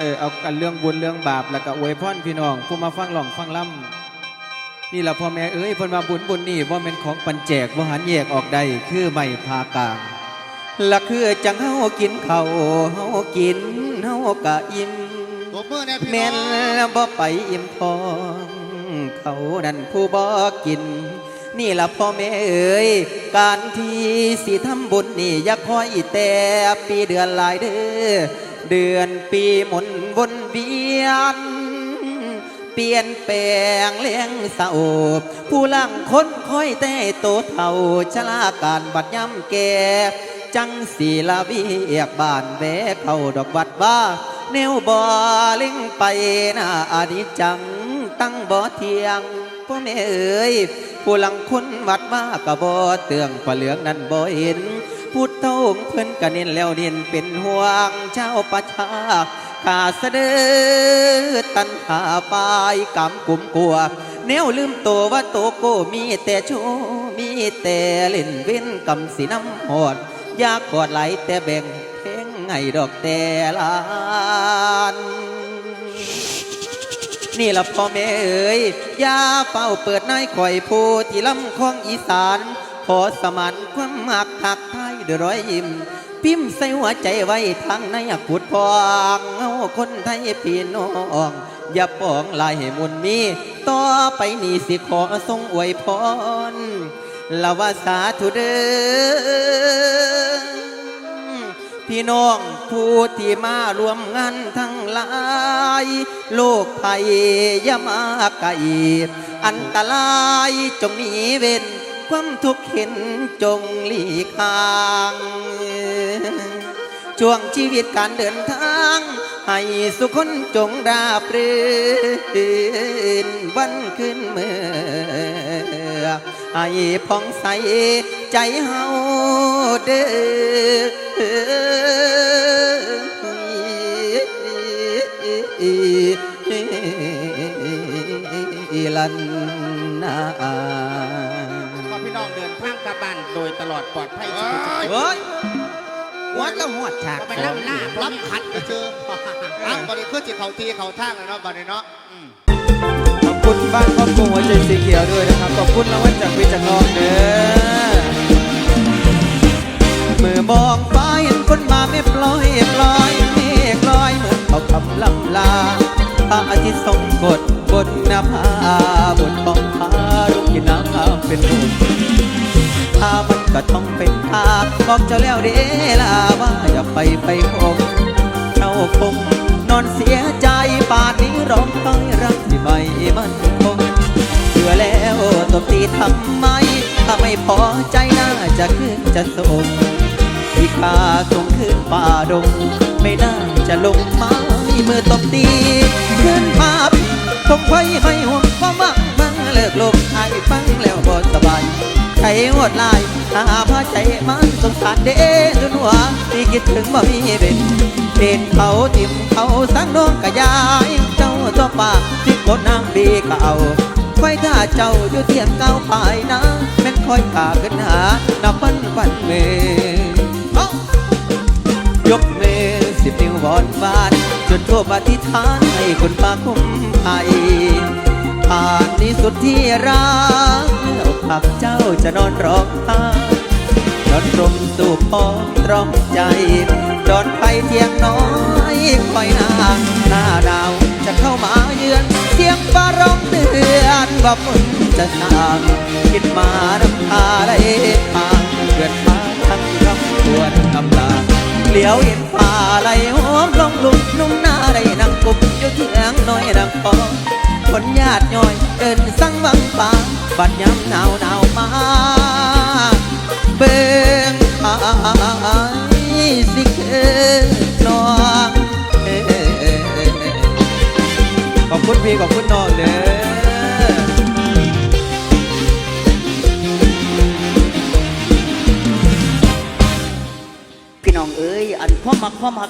เออเอากันเรื่องบุญเรื่องบาปแล้วก็อวยพรพี่น้องผู้มาฟังหล่องฟังล่ำนี่แหละพ่อแม่เอ้ยเพิ่นมาบุญบุญนี่ว่าเป็นของปันแจกว่าหันแยกออกได้คือไม่พากลางละคือจังเฮากินข้าวเฮากินเฮากะอิ่มตัวมือเนี่ยพี่แม่นน้องบ่ไปอิ่มท้องเขานั่นผู้บ่กิน นี่ล่ะพ่อแม่เอ๋ยการที่สิทำบุญนี่อย่าคอยแต่ปีเดือนหลายเด้อ เดือนปีหมุนวนเวียน เปลี่ยนแปลงเลี้ยงเศร้าผู้ลังคนคอยแต่โตเท่าชะลาการบัดย่ำแก่จังสีลาเวียกบ้านแวะเข้าดอกวัดบ้าแนวบ่อล่งไปน้าอานิจังตั้งบ่อเทียงพ่อแม่เอ๋ยผู้หลังคนวัดมากะบ่เตืองฝ่าเหลืองนั้นบ่เห็น พูดเท่าเพิ่นกะเน้นแล้วเน้นเป็นห่วงเจ้าประชาขาเสดตันหาปายกำกุมกลัวแนวลืมตัวว่าโตโกมีแต่โชว์มีแต่เล่นเว้นกำสีน้ำหอดอยากกอดไหลแต่แบ่งเพลงไงดอกแต่ลานนี่ละพ่อแม่เอ๋ยยาเฝ้าเปิดนายข่อยผู้ที่ลำคลองอีสาน ขอสมานความมักทักทายด้วยรอยยิ้ม พิมพ์ใส่หัวใจไว้ทางในกุดพองเอาคนไทยพี่น้อง อย่าปองลายให้มุนมี ต่อไปนี้สิขอทรงอวยพรละว่าสาธุเด้อพี่น้องผู้ที่มารวมงานทั้งหลายโลกภัยยามาไกลอันตรายจงหนีเว้น ความทุกข์เห็นจงหลีกทางช่วงชีวิตการเดินทาง ให้สุขคนจงราบรื่นวันขึ้นเมื่อให้ผ่องใสใจเฮาเด้อลันนา กลับบ้านโดยตลอดปลอดภัยเอ้ย เฮ้ยหัวจะหัวฉาก ก็ไปรับหน้าพร้อมขัดไปเจออ้าวบัดนี้คือจิเขาทีเขาทางแล้วเนาะบัดนี้เนาะ อืม ขอบคุณบ้านครอบครัวหัวใจสีเขียวด้วยนะครับ ขอบคุณรางวัลจากวิจักรนองเด้อเมื่อมองฟ้าเห็นคนมาไม่ปล่อยปล่อยเมฆลอยเหมือนเขาคำลำลาพระอาทิตย์ทรงกดบนหน้าผาบนท้องฟ้าลูกกินน้ำเป็นลูก ถ้ามันก็ต้องเป็นทาบอกเจ้าแล้วเด้ล่ะว่าอย่าไปไปคงเจ้าคงนอนเสียใจป่านนี้ร้องไห้รักที่ไม่มันคงเชื่อแล้วตบตีทำไม ถ้าไม่พอใจน่าจะขึ้นจะส่งที่ข้าส่งขึ้นป่าดง ไม่น่าจะลงไม้เมื่อตบตี ขึ้นมาคงไว้ไม่ห่วง ใครหดลายหาพาใจมันสงสารเด้จนหัวที่คิดถึงบ่มีเป็นเป็นเขาทิมเขาสังน้องกะยายเจ้าตัวป่าที่กดนางบีเก่าไฟถ้าเจ้าอยู่เทียงเก้าปลายนะแม่นคอยขาขึ้นหานับวันวันเมยกเมสิบนิ้วบอนบานจนทั่วปฏิฐานให้คนป่าคุ้มภัยผ่านที่สุดที่รัก แล้วขับเจ้าจะนอนร้องไห้นอนรมสู่พองตรอมใจจอนไปเทียงน้อยคอยนางหน้าดาวจะเข้ามาเยือนเสียงฟ้าร้องเตือนว่าฝนจะสางคิดมาน้ำตาไหลทางเกิดมาทั้งคำควรกำลาเหลียวเห็นฟ้าไหลหอมลงลุมนุ่มหน้าได้นั่งกุมอยู่เที่ยงน้อยดังพอ คนญาติย่อยเดินสังวังป่าบัดยามหนาวหนาวมาเบิ่งหายสิเคน้องขอบคุณพี่ขอบคุณน้องเด้อพี่น้องเอ้ยอันพ่อมักพ่อมัก